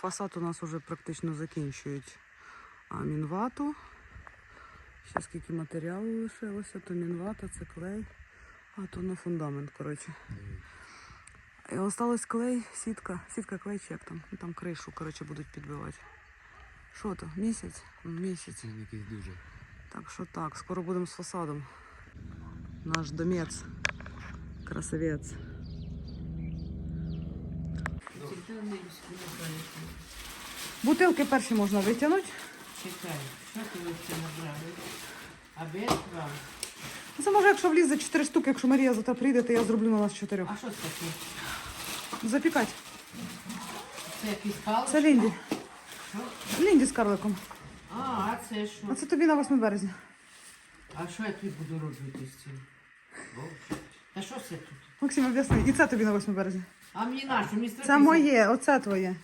Фасад у нас вже практично закінчують мінвату. Ще скільки матеріалу лишилося, то мінвата, це клей, а то на фундамент, коротше. І осталось клей, сітка, сітка клей чи як там. Ну, Там кришу, коротше, будуть підбивати. Що то? Місяць? Місяць. Він якийсь дуже. Так що так, скоро будемо з фасадом. Наш домець. Красавець. Бутилки перші можна витягнути. Чекай, що ти ви набрали? А без вам? Ну, Це може, якщо влізе 4 штуки, якщо Марія завтра прийде, то я зроблю на нас 4. А що це таке? Запікати. Це якісь палички? Це Лінді. Що? Лінді з карликом. А, а це що? А це тобі на 8 березня. А що я тут буду робити з цим? Боже. Та що це тут? Максим, об'ясни. І це тобі на 8 березня. А мені нашу, містер Це моє, оце твоє.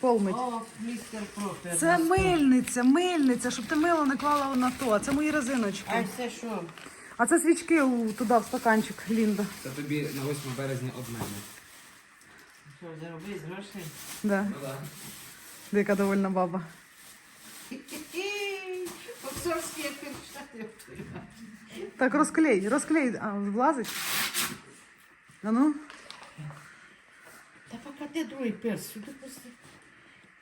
Полмить. О, містер Пропер. Це мильниця, мильниця, щоб ти мило не клала на то. А це мої резиночки. А це що? А це свічки у, туди в стаканчик, Лінда. Це тобі на 8 березня од мене. Що, зароби з грошей? Да. Ну так. Дика довольна баба. Посольські перчати. Так, розклей, розклей. А, влазить? А ну, Та поки де другий перс? Сюди пусти.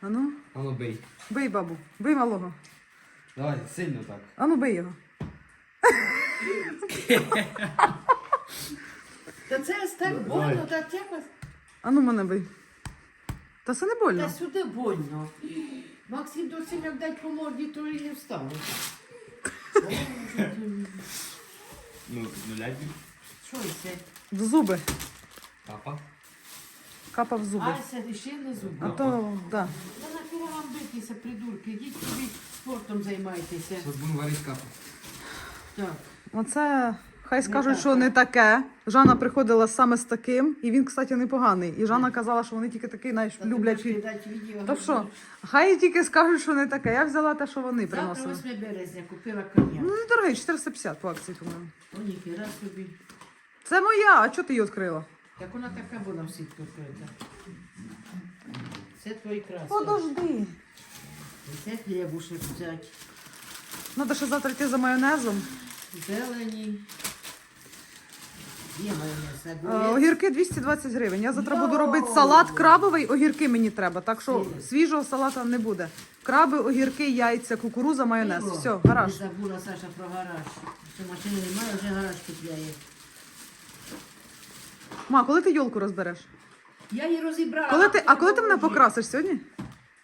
а ну, А ну бий. бий бабу, бий малого. Давай, сильно так. А ну бий його. Та це ось так больно, та якось. А ну мене бий. Та це не Та больно. сюди больно. Максим до як дать по морді, то і не встане. Ну, ну нулять. Що це? В зуби. Папа. Капа в зуби. А, це ще не зуби. А то, да. Да нахіра вам битися, придурки. Йдіть собі спортом займайтеся. Зараз будемо варити капу. Так. Оце хай скажуть, що не таке. Жанна приходила саме з таким, і він, кстати, непоганий. І Жанна казала, що вони тільки такий, знаєш, Та люблять. ти і- можеш кидати відео. То що? Хай тільки скажуть, що не таке. Я взяла те, що вони Завтра приносили. 8 березня купила коня. Ну, недорогий, 450 по акції, по-моєму. О, ніхіра собі. Це моя, а чого ти її відкрила? Так вона така була в сітку вкрита. Це твої краси. Подожди. Це хлібушек взяти. Надо ще завтра йти за майонезом. Зелені. Е. Огірки 220 гривень. Я завтра буду робити салат крабовий, огірки мені треба. Так що свіжого салата не буде. Краби, огірки, яйця, кукуруза, майонез. Все, гараж. Не забула Саша про гараж. Що машини немає, вже гараж купляє. Ма, коли ти йолку розбереш? Я її розібрала. Коли ти, а коли ти мене покрасиш сьогодні?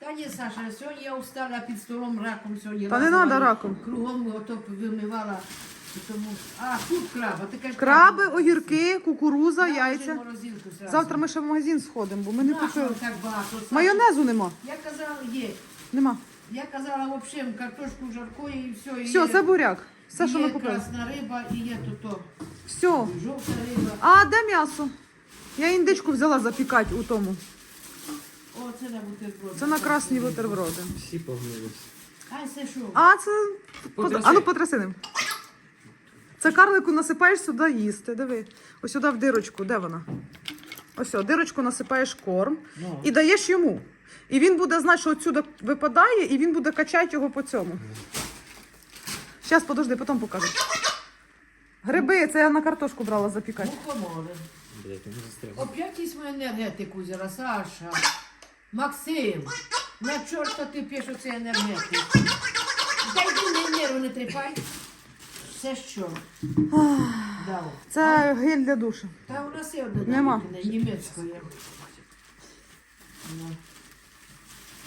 Та ні, Саша, сьогодні я устала під столом раком сьогодні. Та не лазила, надо раком. Кругом ото вимивала. Тому... А, тут краба. Ти кажеш, Краби, огірки, кукуруза, вже яйця. морозилку зразу. Завтра ми ще в магазин сходимо, бо ми не Нащо купили. так багато? Саша? Майонезу нема. Я казала, є. Нема. Я казала, взагалі, картошку жаркою і все. і Все, є- це буряк. Все, що є ми купили. красна риба і є тут о, Все. жовта риба. А де м'ясо? Я індичку взяла запікати у тому. О, це на бутерброд. Це на красні бутерброди. Всі погнились. А це що? А це. Потряси. А ну потряси ним. Це карлику насипаєш сюди їсти. Диви. Ось сюди в дирочку. Де вона? Ось сюди, дирочку насипаєш корм Ну. і даєш йому. І він буде знати, що отсюди випадає, і він буде качати його по цьому. Зараз, подожди, потім покажу. Гриби, це я на картошку брала запікати. Мухомори. Блять, я не застряг. Опять візьму енергетику взяла, Саша. Максим, на чорта ти п'єш оцей енергетик? Дай ти нерву не тріпай. Це що? Дав. Це гель для душу. Та у нас є одна Нема. німецької. Ну.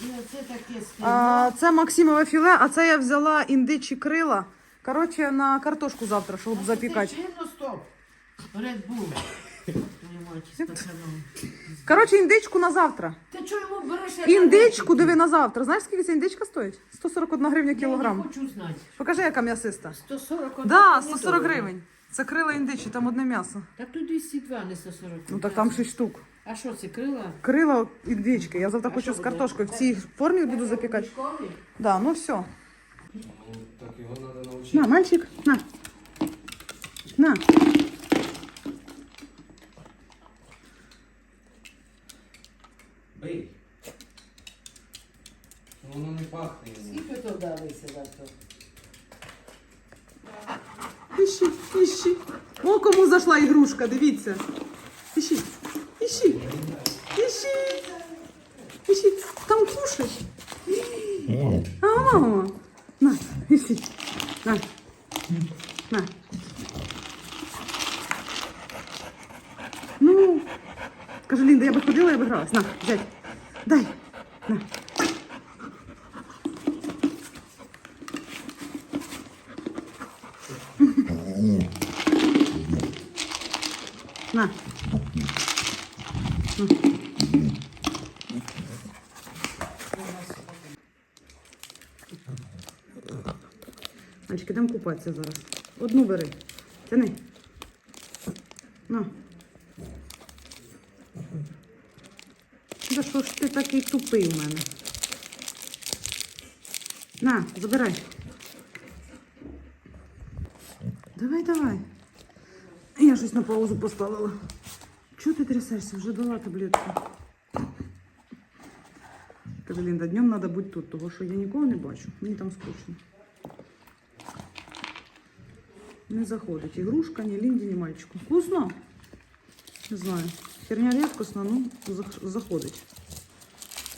І оце таке А, це Максимове філе, а це я взяла індичі крила. Коротше, на картошку завтра, щоб запікати. Чинно стоп. Red Bull. Понимаете, з пацаном. Коротше, індичку на завтра. Ти чого йому береш? Індичку диви на завтра. Знаєш, скільки ця індичка стоїть? 141 гривня Я не кілограм. хочу знати. Покажи, яка м'ясиста. 140 Да, 140 гривень. Це крила індичі, там одне м'ясо. Та тут 202, не 140. Ну так там 6 штук. А що це, крила? Крила індички. Я завтра А хочу з буде? картошкою. В цій формі буду запікати. Школи? Да, ну все. Ну, так його треба навчити. На, мальчик, на. На. Бий. Воно не пахне. йому. Скільки то вдалися за то? Іщи, іщи. О, кому зайшла ігрушка, дивіться. Іщи, іщи, іщи. Іщи. Там кушай. А, мама. На, іщи. На. На. Я би ходила, я би гралась. На, взять. Дай. На. На. Мальчики, йдемо купатися зараз. Одну бери. Тяни. На. що ж ти такий тупий у мене? На, забирай. Давай, давай. Я щось на паузу поставила. Чого ти трясешся? Вже дала таблетку. Каже, Лінда, днем треба бути тут, тому що я нікого не бачу. Мені там скучно. Не заходить. Ігрушка, ні Лінді, ні мальчику. Вкусно? Не знаю. Херня рідкосна, ну заходить.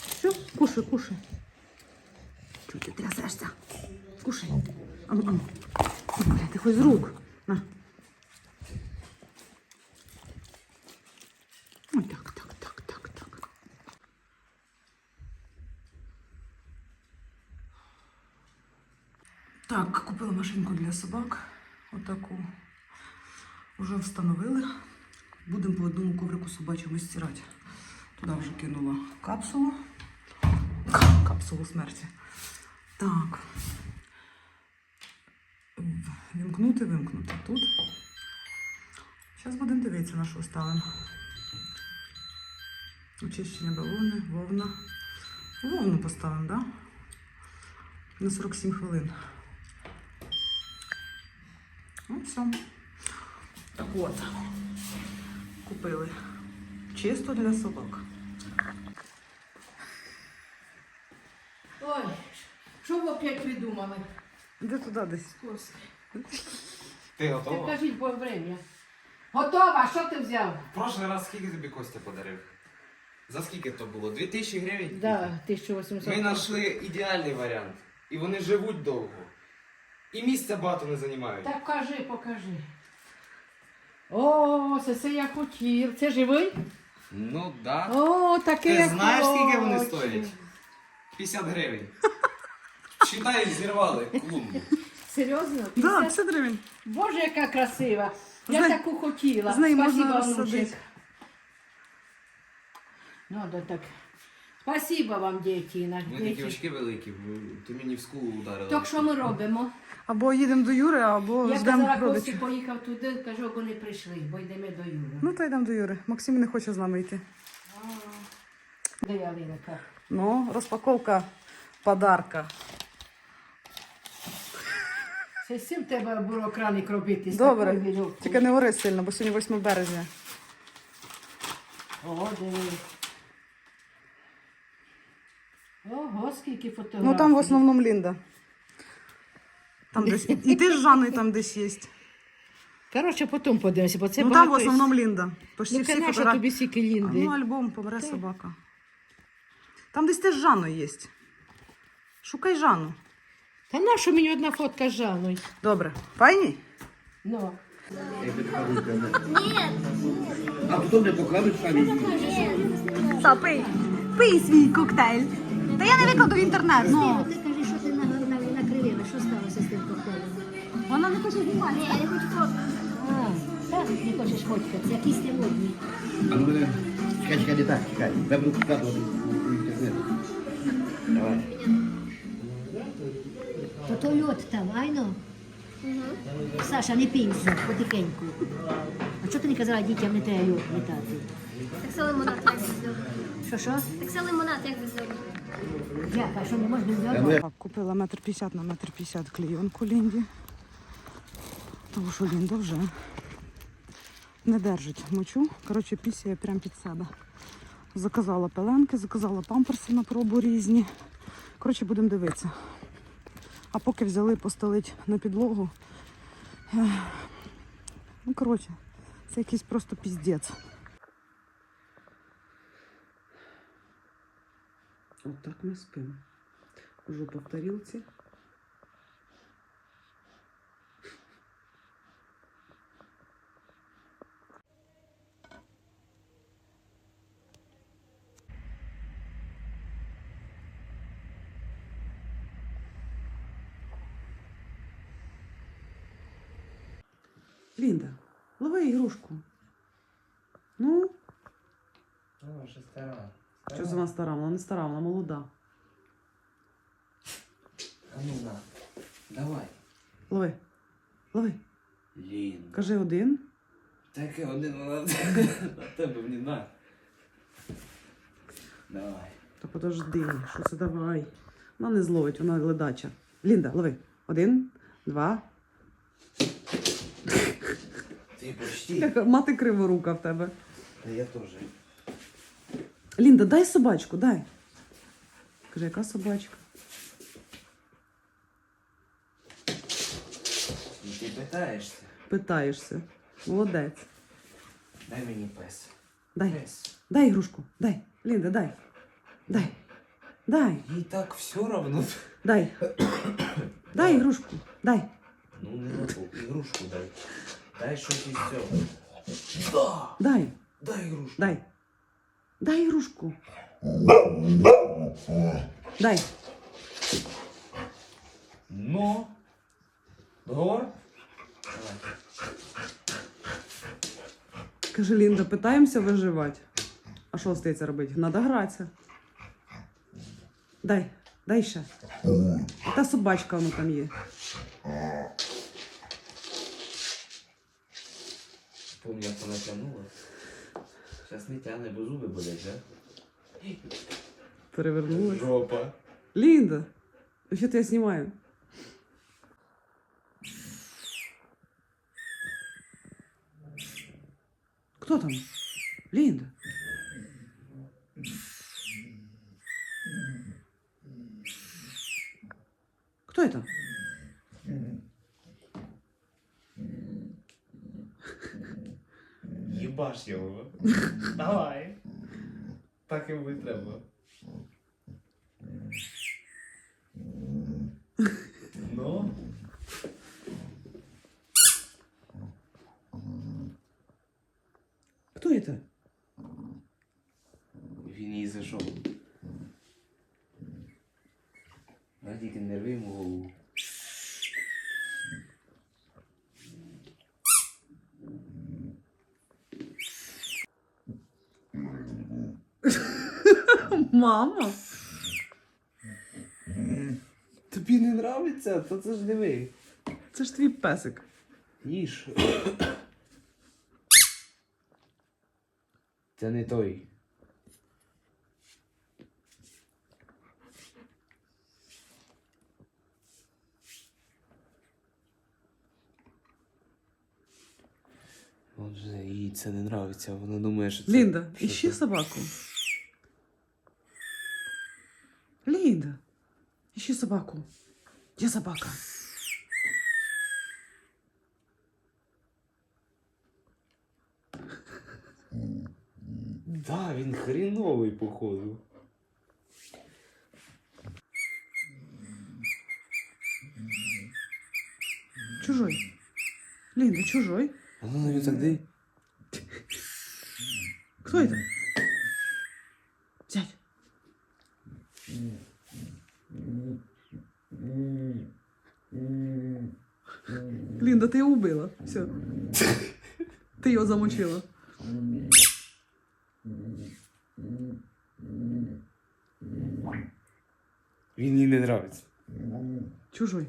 Все, кушай, кушай. Чого ти трясешся? Кушай. Ам, ам. Бля, ти хоч з рук. На. Ой, так, так, так, так, так. Так, купила машинку для собак. Отаку. Уже встановили. Будемо по одному коврику собачому стирати. Туди вже кинула капсулу. Капсулу смерті. Так. В- Вімкнути, вимкнути. Тут. Зараз будемо дивитися, на що ставимо. Очищення балони, вовна. Вовну поставимо, так? Да? На 47 хвилин. Ну, все. Так от. Купили. Чисто для собак. Ой, що ви опять придумали? Де туди десь? Курс. Ти Ти готова? кажіть по время. Готова, що ти взяв? В прошлий раз скільки тобі Костя подарив? За скільки то було? 2000 гривень? Да, 1800. Ми знайшли ідеальний варіант. І вони живуть довго. І місця багато не займають. Так кажи, покажи. О, це це я хотів. Це живий? Ну да. О, таке Ти знаєш, скільки вони стоять? 50 гривень. Читай, зірвали клумбу. Серйозно? Да, 50? 50 гривень. Боже, яка красива. Я неї- таку хотіла. з неї можна Спасибо, розсадити. внучек. Ну, да так. Спасибо вам, дітіна. Вони такі очки великі, ти мені в скулу ударила. Так що ми робимо? Або їдемо до Юри, або Я ждемо казала, родичів. поїхав туди, кажу, бо не прийшли, бо йдемо до Юри. Ну, то йдемо до Юри. Максим не хоче з нами йти. Де ялинка? Ну, розпаковка подарка. Це з цим треба було краник робити. з Добре. такою вірьовкою. Тільки не гори сильно, бо сьогодні 8 березня. О, диви. Ого, скільки фотографій. Ну там в основному Лінда. Там десь. І ти з Жанною там десь є. Коротше, потім подивимося, бо це Ну там в багато основному Лінда. Почти Ну, всі конечно, фотографії. тобі стільки А, лінди. Ну, альбом помре собака. Там десь теж з Жанною є. Шукай Жанну. Та наша мені одна фотка з Жаною? Добре. Файні? Ну. А потім не покажуть самі. Та пий. Пий свій коктейль. Та я не викладу в інтернет. Ну. Ти скажи, що ти на- на- накривила, що сталося з тим коктейлем? Вона не хоче знімати. Ні, я не хочу так, не хочеш фоткатися, якісь ти модні. А ну мене. Чекай, чекай, не так, чекай. Я буду показувати у інтернет. Давай. То той от там, айно? Саша, не пінься, потихеньку. А чого ти не казала дітям не треба йод літати? Так це лимонад як без льоду. Що, що? Так це лимонад як без льоду. Купила метр п'ятдесят на метр п'ятдесят клейонку Лінді. Тому що Лінда вже не держить мочу. Коротше, пісяє прямо під себе. Заказала пеленки, заказала памперси на пробу різні. Коротше, будемо дивитися. А поки взяли постелить на підлогу. Ну, коротше, це якийсь просто піздець. От так ми спимо. Жопа в тарілці. Лінда, лови ігрушку. Ну, О, ще стара. Що з вона стара? Вона не стара, вона молода. А ну на. Давай. Лови. Лови. Лін. Кажи один. Таке один вона на тебе мені на. Давай. Та подожди, що це давай. Вона не зловить, вона глядача. Лінда, лови. Один, два. Ти почти. Мати криворука в тебе. А я теж. Лінда, дай собачку, дай. Каже, яка собачка? Ну ти питаєшся. Питаєшся. Молодець. Дай мені пес. Дай. Пес. Дай ігрушку. Дай. Лінда, дай. Дай. Дай. Їй так все равно. Дай. Дай ігрушку. Дай. Ну не могу. Ігрушку дай. Дай щось із цього. Да! Дай. Дай ігрушку. Дай. Дай ігрушку. Дай. Ну. Договор? Каже Лінда, питаємося виживати. А що остається робити? Надо гратися. Дай, дай ще. Та собачка воно там є. Помню, як вона тягнула. Зараз не тягне, бо зуби болять, да? Перевернулась. Жопа. Лінда, що я знімаю? Кто там? Линда. Кто это? Їбаш його. Давай. Так і буде треба. Ну. Кто это? Він її зайшов. А тільки не рви йому голову. Мама. Тобі не нравиться? То це ж диви. Це ж твій песик. Їж. Це не той. Отже, їй це не нравиться. Вона думає, що це. Лінда, що іщи це- собаку. іщи собаку. Де собака? Да, він хріновий, походу. Чужой. Линда, чужой. А ну навіть так де? Кто это? Линда, ты его убила. Все. Ты ее замучила. Він їй не нравиться. Чужой.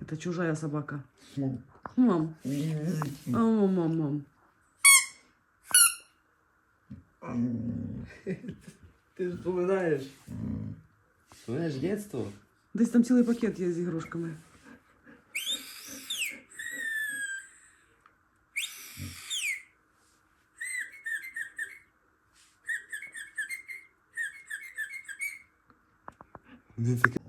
Это чужая собака. Мам. А, мам, мам, мам. Ти ж пам'ятаєш? Пам'ятаєш дитинство? Десь там цілий пакет є з ігрушками. Лі.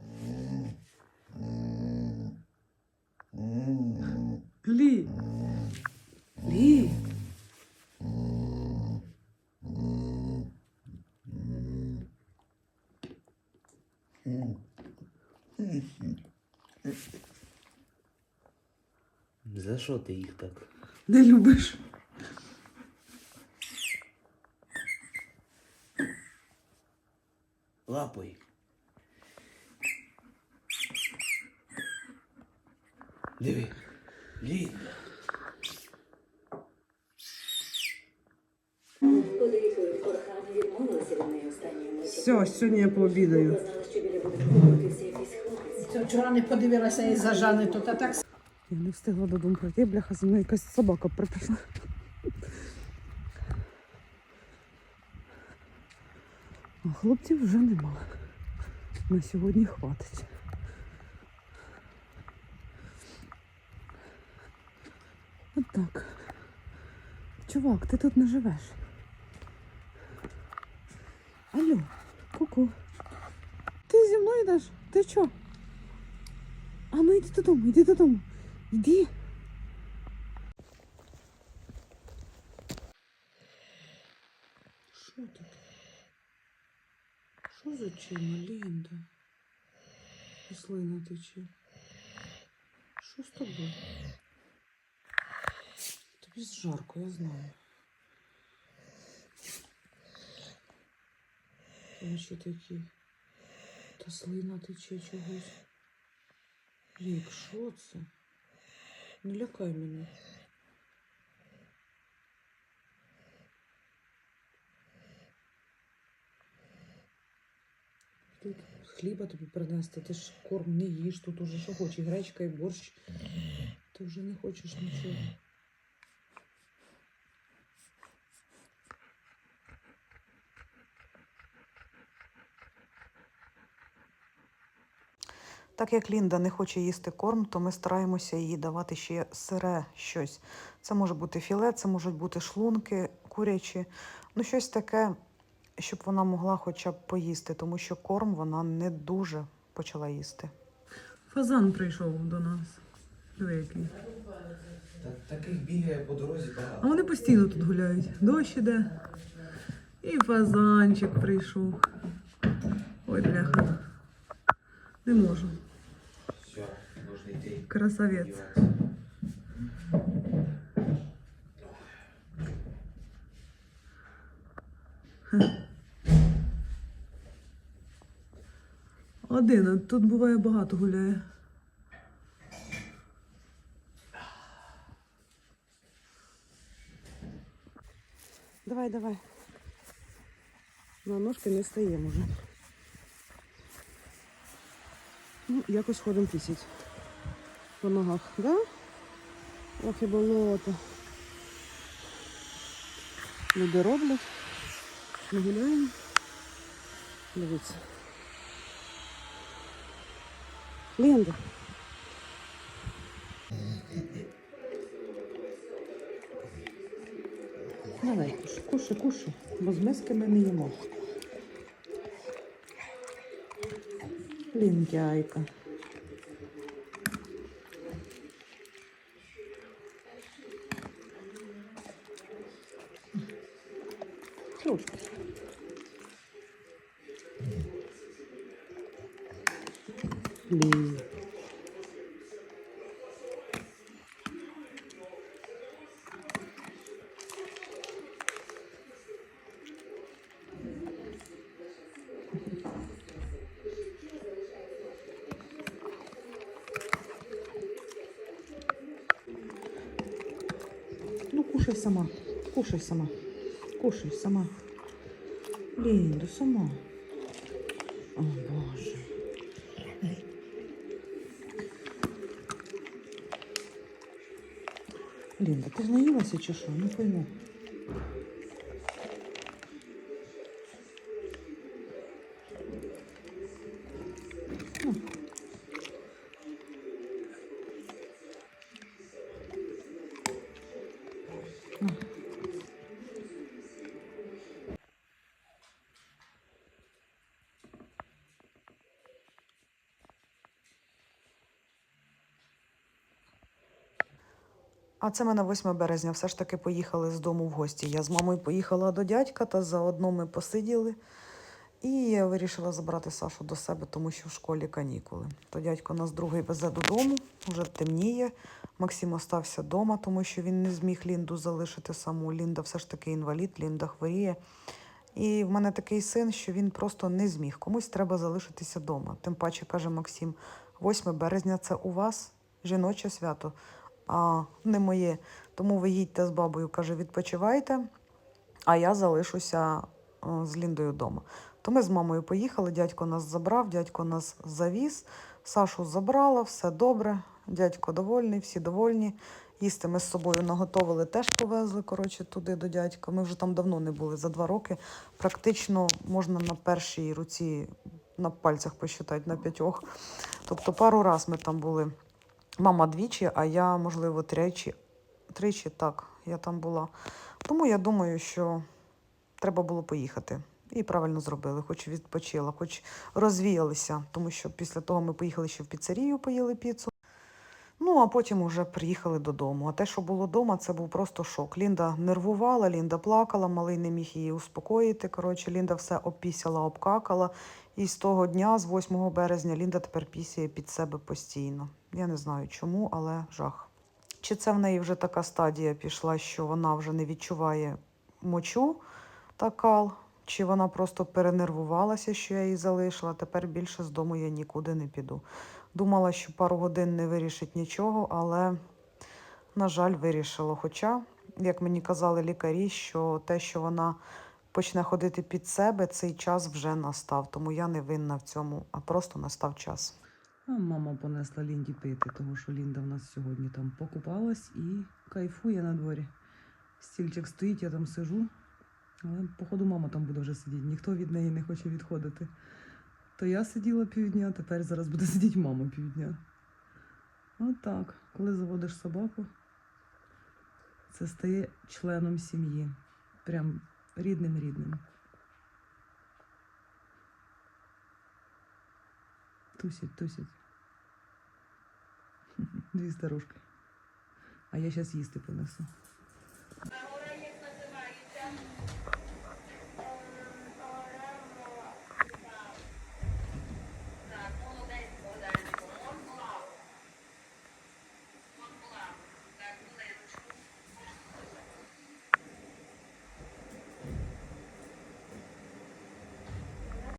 що ти їх так? Не любиш. Лапой. Диви. Лі. Все, сьогодні я пообідаю. Це вчора не подивилася і зажани, то та так Я не встигла додому прийти, бляха, зі мною якась собака припішла. А хлопців вже нема. На сьогодні хватить. От так. Чувак, ти тут не живеш. Алло, ку-ку. Ти зі мною йдеш? Ти що? А ну йди додому, йди додому. Йди. Що тут? Що за чима, Лінда? І слина тече. Що з тобою? Тобі жарко, я знаю. Очі такі. Та слина тече чогось. Лік, що це? Не лякай мене. Тут хліба тобі принести, ти ж корм не їш, тут уже що хочеш, і гречка, і борщ. Ти вже не хочеш нічого. Так як Лінда не хоче їсти корм, то ми стараємося їй давати ще сире щось. Це може бути філе, це можуть бути шлунки курячі, ну щось таке, щоб вона могла хоча б поїсти, тому що корм вона не дуже почала їсти. Фазан прийшов до нас. Диви який. Та, таких бігає по дорозі А вони постійно тут гуляють. Дощ іде. І фазанчик прийшов. Ой, бляха. Не можу. Красавець. Один, тут буває багато гуляє. Давай, давай. На ножки не стаємо вже. Ну, якось ходимо тисять. По ногах, да? Ох і болото. Люди роблять. Ми гуляємо. Дивіться. Лінда. Давай, кушай, кушай, бо з миски ми не їмо. Ліндяйка. Трошки. Лінь. Ну, кушай сама. Кушай сама. Кушай сама. Лінда, сама. О, Боже. Лінда, ти ж наїлася чи що? Не пойму. А це ми на 8 березня все ж таки поїхали з дому в гості. Я з мамою поїхала до дядька, та заодно ми посиділи. І я вирішила забрати Сашу до себе, тому що в школі канікули. То дядько нас другий везе додому, вже темніє. Максим остався вдома, тому що він не зміг Лінду залишити саму. Лінда все ж таки інвалід, Лінда хворіє. І в мене такий син, що він просто не зміг. Комусь треба залишитися вдома. Тим паче, каже Максим, 8 березня це у вас жіноче свято, а не моє. Тому ви їдьте з бабою, каже, відпочивайте, а я залишуся е, з Ліндою вдома. То ми з мамою поїхали, дядько нас забрав, дядько нас завіз, Сашу забрала, все добре, дядько довольний, всі довольні. Їсти ми з собою наготовили, теж повезли коротше, туди до дядька. Ми вже там давно не були, за два роки. Практично можна на першій руці на пальцях посчитати, на п'ятьох. Тобто пару раз ми там були. Мама двічі, а я, можливо, тричі, тричі так, я там була. Тому я думаю, що треба було поїхати. І правильно зробили, хоч відпочила, хоч розвіялися, тому що після того ми поїхали ще в піцерію, поїли піцу. Ну, а потім вже приїхали додому. А те, що було вдома, це був просто шок. Лінда нервувала, Лінда плакала, малий не міг її успокоїти. Коротше, Лінда все обпісяла, обкакала. І з того дня, з 8 березня, Лінда тепер пісяє під себе постійно. Я не знаю чому, але жах. Чи це в неї вже така стадія пішла, що вона вже не відчуває мочу та кал, чи вона просто перенервувалася, що я її залишила. Тепер більше з дому я нікуди не піду. Думала, що пару годин не вирішить нічого, але, на жаль, вирішило. Хоча, як мені казали лікарі, що те, що вона почне ходити під себе, цей час вже настав. Тому я не винна в цьому, а просто настав час. Мама понесла Лінді пити, тому що Лінда в нас сьогодні там покупалась і кайфує на дворі. Стільчик стоїть, я там сижу. Але, походу, мама там буде вже сидіти. Ніхто від неї не хоче відходити. То я сиділа півдня, тепер зараз буде сидіти мама півдня. От так. Коли заводиш собаку, це стає членом сім'ї. Прям рідним рідним. Тусять, тусять. Дві старушки. А я зараз їсти принесу.